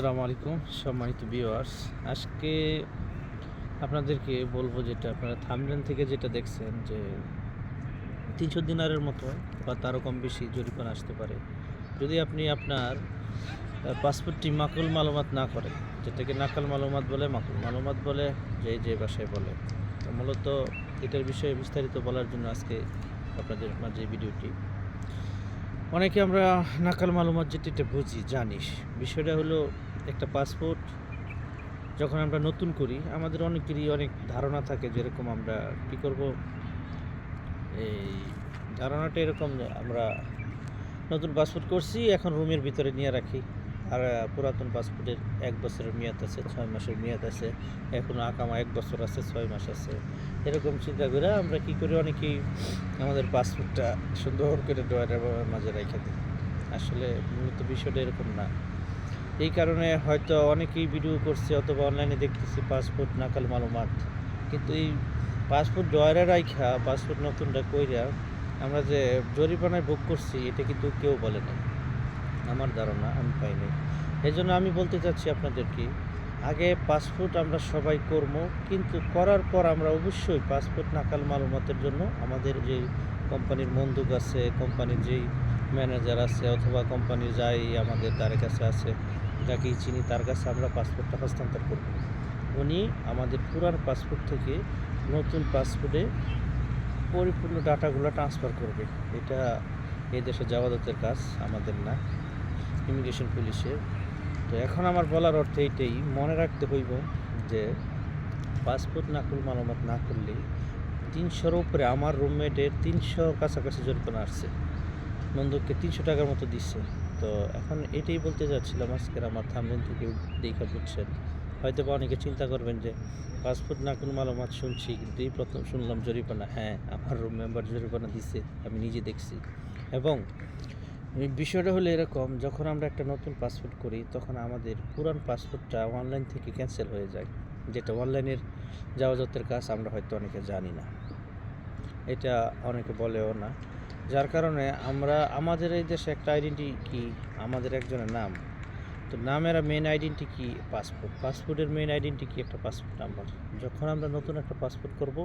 আসসালামু আলাইকুম, সম্মানিত ভিউয়ার্স আজকে আপনাদেরকে বলব যেটা, আপনারা থামলেন থেকে যেটা দেখছেন যে তিনশো দিনারের মতো বা তারও কম বেশি জরিমানা আসতে পারে। যদি আপনি আপনার পাসপোর্টটি মাকুল মালুমাত না করেন, যেটাকে নাকাল মালুমাত বলে, মাকুল মালুমাত বলে যে যে ভাষায় বলে, তো মূলত এটার বিষয়ে বিস্তারিত বলার জন্য আজকে আপনাদের মাঝে ভিডিওটি। অনেকে আমরা নাকাল মালুমাত যেটা, এটা বুঝি জানিস বিষয়টা হলো একটা পাসপোর্ট যখন আমরা নতুন করি, আমাদের অনেকেরই অনেক ধারণা থাকে যেরকম আমরা কী করব। এই ধারণাটা এরকম আমরা নতুন পাসপোর্ট করছি, এখন রুমের ভিতরে নিয়ে রাখি। আর পুরাতন পাসপোর্টের এক বছরের মেয়াদ আছে, ছয় মাসের মেয়াদ আছে এখনও আকামা এক বছর আছে, ছয় মাস আছে। এরকম চিন্তা করে আমরা কি করি অনেকেই আমাদের পাসপোর্টটা সুন্দর করে ড্রয়ারের মাঝে রেখে দিই। আসলে মূলত বিষয়টা এরকম না। এই কারণে হয়তো অনেকেই ভিডিও করছে অথবা অনলাইনে দেখতেছি পাসপোর্ট নাকাল মালুমাত। কিন্তু এই পাসপোর্ট ড্রয়ারে রাইখা পাসপোর্ট নতুনটা কইরা আমরা যে জরিমানায় ভোগ করছি, এটা কিন্তু কেউ বলে নাই। আমার ধারণা, আমি পাইনি এই জন্য আমি বলতে চাচ্ছি আপনাদেরকে, আগে পাসপোর্ট আমরা সবাই করব, কিন্তু করার পর আমরা অবশ্যই পাসপোর্ট নাকাল মালুমাতের জন্য আমাদের যে কোম্পানির বন্দুক আছে, কোম্পানির যেই ম্যানেজার আছে অথবা কোম্পানির যাই আমাদের তার কাছে আছে যাকেই চিনি তার কাছে আমরা পাসপোর্টটা হস্তান্তর করব, উনি আমাদের পুরান পাসপোর্ট থেকে নতুন পাসপোর্টে পরিপূর্ণ ডাটাগুলো ট্রান্সফার করবে। এটা এই দেশে জাওয়াদতের কাজ, আমাদের না ইমিগ্রেশন পুলিশের তো এখন আমার বলার অর্থ এইটাই, মনে রাখতে হইব যে পাসপোর্ট নাকুল মালামত না করলে তিনশোর উপরে আমার রুমমেটের তিনশো কাছাকাছি জরিমানা আসছে। বন্ধুকে তিনশো টাকার মতো দিচ্ছে। তো এখন এটাই বলতে যাচ্ছিলাম আজকের আমার থামলেন থেকে দেখা বুঝছেন। হয়তো বা অনেকে চিন্তা করবেন যে, পাসপোর্ট নাকুল মালামাত শুনছি, কিন্তু এই প্রথম শুনলাম জরিমানা। হ্যাঁ আমার রুম মেম্বার জরিমানা দিচ্ছে আমি নিজে দেখছি। এবং বিষয়টা হলো এরকম, যখন আমরা একটা নতুন পাসপোর্ট করি, তখন আমাদের পুরান পাসপোর্টটা অনলাইন থেকে ক্যান্সেল হয়ে যায়। যেটা অনলাইনের যাওয়াজাতের কাজ আমরা হয়তো অনেকে জানি না। এটা অনেকে বলেও না। যার কারণে আমরা, আমাদের এই দেশে একটা আইডেন্টি কি? আমাদের একজনের নাম। তো নামের মেন আইডেন্টি কি? পাসপোর্ট পাসপোর্টের মেন আইডেন্টি কি? একটা পাসপোর্ট নাম্বার যখন আমরা নতুন একটা পাসপোর্ট করব,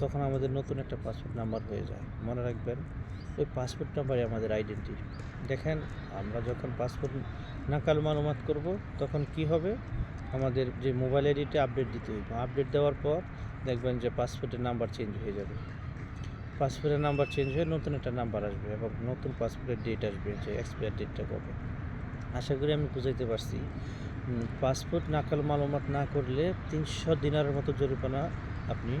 তখন আমাদের নতুন একটা পাসপোর্ট নাম্বার হয়ে যায়। মনে রাখবেন, ওই পাসপোর্ট নাম্বারই আমাদের আইডেন্টি দেখেন, আমরা যখন পাসপোর্ট নাকাল মালুমাত করব, তখন কি হবে? আমাদের যে মোবাইল আইডিটা আপডেট দিতে হইব। আপডেট দেওয়ার পর দেখবেন যে পাসপোর্টের নাম্বার চেঞ্জ হয়ে যাবে। পাসপোর্টের নাম্বার চেঞ্জ হয়ে নতুন একটা নাম্বার আসবে এবং নতুন পাসপোর্টের ডেট আসবে, যে এক্সপায়ার ডেটটা কবে। আশা করি আমি বুঝাইতে পারছি। পাসপোর্ট নাকাল মালুমাত না করলে তিনশো দিনারের মতো জরিমানা আপনি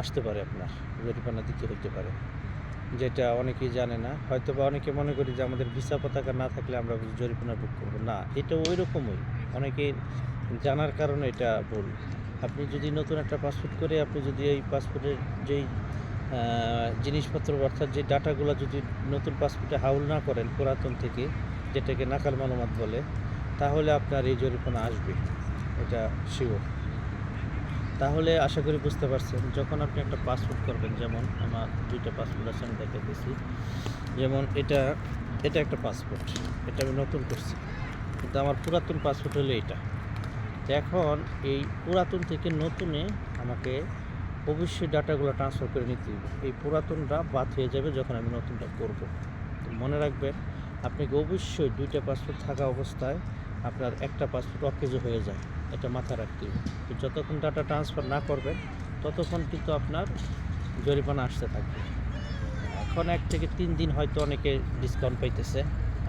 আসতে পারে আপনার, জরিমানা দিতে হইতে পারে। যেটা অনেকেই জানে না হয়তো বা অনেকে মনে করি যে আমাদের ভিসা পতাকা না থাকলে আমরা জরিমানা বুক করব। না, এটা ওই রকমই অনেকে জানার কারণে এটা ভুল। আপনি যদি নতুন একটা পাসপোর্ট করে, আপনি যদি এই পাসপোর্টের যেই জিনিসপত্র, অর্থাৎ যে ডাটাগুলো যদি নতুন পাসপোর্টে হাউল না করেন পুরাতন থেকে, যেটাকে নাকাল মালুমাত বলে, তাহলে আপনার এই জরিমানা আসবে, এটা শিওর তাহলে আশা করি বুঝতে পারছেন, যখন আপনি একটা পাসপোর্ট করবেন, যেমন আমার দুইটা পাসপোর্ট আছে, আমি দেখে দিয়েছি যেমন এটা এটা একটা পাসপোর্ট, এটা আমি নতুন করছি, কিন্তু আমার পুরাতন পাসপোর্ট হলো এটা। এখন এই পুরাতন থেকে নতুনে আমাকে অবশ্যই ডাটাগুলো ট্রান্সফার করে নিতে হবে। এই পুরাতনটা বাদ হয়ে যাবে যখন আমি নতুনটা করব। তো মনে রাখবেন আপনাকে অবশ্যই দুইটা পাসপোর্ট থাকা অবস্থায় আপনার একটা পাসপোর্ট অকেজ হয়ে যায়। এটা মাথায় রাখতে হবে। তো যতক্ষণ ডাটা ট্রান্সফার না করবেন, ততক্ষণ কিন্তু আপনার জরিমানা আসতে থাকবে। এখন এক থেকে তিন দিন হয়তো অনেকে ডিসকাউন্ট পাইতেছে।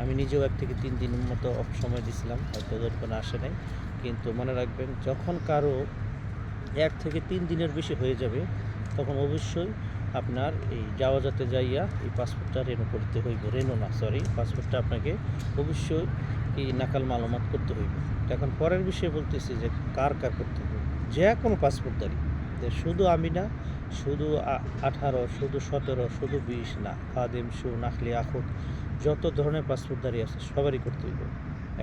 আমি নিজেও এক থেকে তিন দিনের মতো সময় দিছিলাম, হয়তো জরিমানা আসে নাই। কিন্তু মনে রাখবেন, যখন কারও এক থেকে তিন দিনের বেশি হয়ে যাবে, তখন অবশ্যই আপনার এই যাওয়া যাতে যাইয়া এই পাসপোর্টটা রেনো করতে হইব। রেনো না সরি পাসপোর্টটা আপনাকে অবশ্যই এই নাকাল মালামাত করতে হইব। এখন পরের বিষয়ে বলতেছি যে কার কার করতে হবে? যে কোনো পাসপোর্টদারি। শুধু আমি না, শুধু আঠারো, শুধু সতেরো, শুধু বিশ না, খাদিম শু নাকলি আখুক যত ধরনের পাসপোর্টদারি আছে সবারই করতে হইব।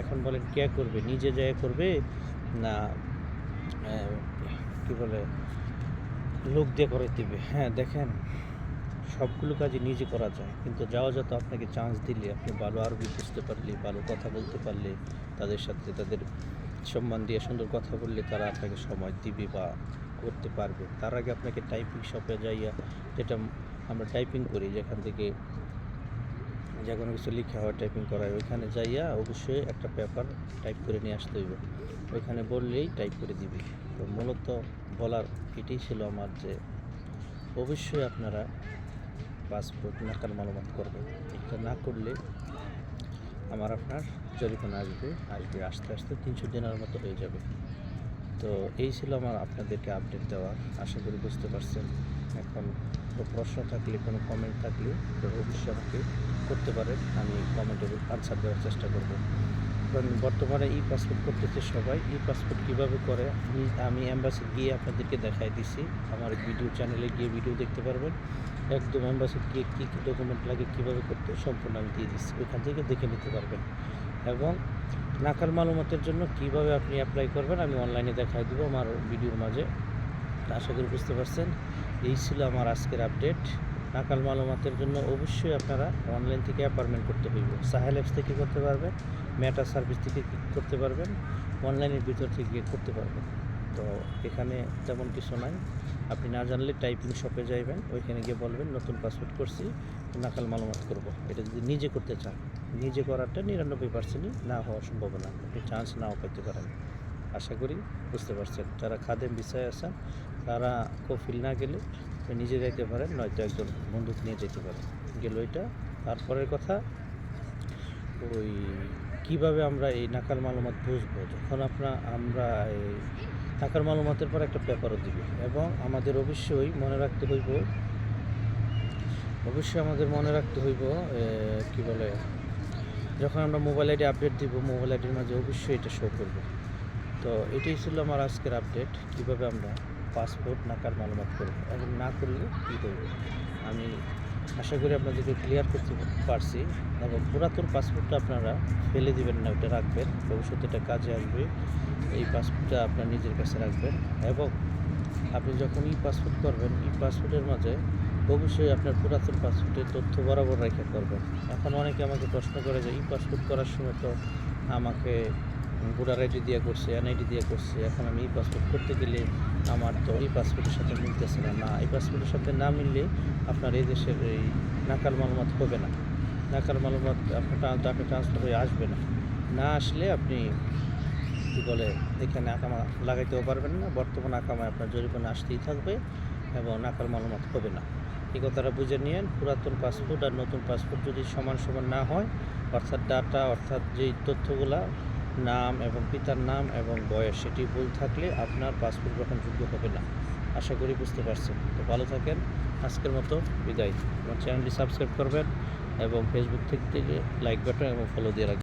এখন বলেন কে করবে? নিজে যায় করবে না কি বলে, লোক দিয়ে করে দিবে। হ্যাঁ দেখেন, সবগুলো কাজই নিজে করা যায়। কিন্তু যাওয়া যত আপনাকে চান্স দিলে, আপনি ভালো আরবি বুঝতে পারলে, ভালো কথা বলতে পারলে, তাদের সাথে তাদের সম্মান দিয়ে সুন্দর কথা বললে তারা আপনাকে সময় দিবে বা করতে পারবে। তার আগে আপনাকে টাইপিং শপে যাইয়া যেটা আমরা টাইপিং করি, যেখান থেকে যে কোনো কিছু লিখে হয় টাইপিং করা হয় ওইখানে যাইয়া অবশ্যই একটা পেপার টাইপ করে নিয়ে আসতে হইব। ওইখানে বললেই টাইপ করে দিবে। তো মূলত বলার এটাই ছিল আমার যে অবশ্যই আপনারা পাসপোর্ট নাকাল মালুমাত করবেন। এটা না করলে আমার আপনার জরিমানা আসবে আসবে আস্তে আস্তে তিনশো দিনের মতো হয়ে যাবে। তো এই ছিল আমার আপনাদেরকে আপডেট দেওয়ার। আশা করি বুঝতে পারছেন। এখন প্রশ্ন থাকলে, কোনো কমেন্ট থাকলে অবশ্যই আমাকে করতে পারেন। আমি কমেন্টে আনসার দেওয়ার চেষ্টা করব। কারণ বর্তমানে ই পাসপোর্ট করতেছে সবাই। ই পাসপোর্ট কীভাবে করে? আমি- আমি অ্যাম্বাসি গিয়ে আপনাদেরকে দেখাই দিছি। আমার ভিডিও চ্যানেলে গিয়ে ভিডিও দেখতে পারবেন। একদম অ্যাম্বাসি গিয়ে কী কী ডকুমেন্ট লাগে, কীভাবে করতে, সম্পূর্ণ আমি দিয়ে দিচ্ছি ওইখান থেকে দেখে নিতে পারবেন। এবং নাকাল মালুমাতের জন্য কীভাবে আপনি অ্যাপ্লাই করবেন, আমি অনলাইনে দেখাই দেবো আমার ভিডিওর মাঝে। আশা করি বুঝতে পারছেন। এই ছিল আমার আজকের আপডেট। নাকাল মালুমাতের জন্য অবশ্যই আপনারা অনলাইন থেকে অ্যাপার্টমেন্ট করতে হইব। সাহেল অ্যাপস থেকে করতে পারবেন মেটা সার্ভিস থেকে করতে পারবেন অনলাইনের ভিতর থেকে করতে পারবেন। তো এখানে তেমন কিছু নাই। আপনি না জানলে টাইপিং শপে যাইবেন, ওইখানে গিয়ে বলবেন, নতুন পাসপোর্ট করছি, নাকাল মালুমাত করব। এটা যদি নিজে করতে চান, নিজে করাটা নিরানব্বই পার্সেন্টই না হওয়ার সম্ভাবনা। আপনি চান্স নাও পেতে পারেন। আশা করি বুঝতে পারছেন। যারা খাদেম বিষয়ে আছেন তারা কফিল না গেলে নিজে যাইতে পারেন, নয়তো একজন বন্ধুকে নিয়ে যেতে পারেন। গেল এটা। তারপরের কথা, ওই কীভাবে আমরা এই নাকাল মালুমাত বুঝব? যখন আপনার আমরা এই নাকাল মালুমাতের পর একটা পেপারও দিবে এবং আমাদের অবশ্যই মনে রাখতে হইব, অবশ্যই আমাদের মনে রাখতে হইব কি বলে, যখন আমরা মোবাইল আইডি আপডেট দিব, মোবাইল আইডির মাঝে অবশ্যই এটা শো করবে। তো এটাই ছিল আমার আজকের আপডেট কীভাবে আমরা পাসপোর্ট নাকার মালুমাত করব? এবং না করলে কী করব? আমি আশা করি আপনাদেরকে ক্লিয়ার করতে পারছি, এবং পুরাতন পাসপোর্টটা আপনারা ফেলে দিবেন না, ওটা রাখবেন। ভবিষ্যতে এটা কাজে আসবে। এই পাসপোর্টটা আপনার নিজের কাছে রাখবেন। এবং আপনি যখন ই পাসপোর্ট করবেন, ই পাসপোর্টের মাঝে অবশ্যই আপনার পুরাতন পাসপোর্টের তথ্য বরাবর রেখে করবেন। এখন অনেকে আমাকে প্রশ্ন করে যে, ই পাসপোর্ট করার সময় তো আমাকে ভোটার আইডি দিয়ে করছে, এনআইডি দিয়ে করছে, এখন আমি ই পাসপোর্ট করতে গেলে আমার তো এই পাসপোর্টের সাথে মিলতেছে না। না, এই পাসপোর্টের সাথে না মিললে আপনার এই দেশের এই নাকাল মালুমাত হবে না। নাকাল মালুমাত আপনার টাকা ট্রান্সফার হয়ে আসবে না। না আসলে আপনি কী বলে, এখানে আকামা লাগাইতেও পারবেন না। বর্তমান আকামায় আপনার জরিমানা আসতেই থাকবে এবং নাকাল মালুমাত হবে না। এই কথাটা বুঝে নিয়েন, পুরাতন পাসপোর্ট আর নতুন পাসপোর্ট যদি সমান সমান না হয়, অর্থাৎ ডাটা অর্থাৎ যেই তথ্যগুলা নাম এবং পিতার নাম এবং বয়স, সেটি ভুল থাকলে আপনার পাসপোর্ট গ্রহণযোগ্য হবে না। আশা করি বুঝতে পারছেন। তো ভালো থাকেন। আজকের মতো বিদায়। আমার চ্যানেলটি সাবস্ক্রাইব করবেন এবং ফেসবুক থেকে লাইক বাটন এবং ফলো দিয়ে রাখবেন।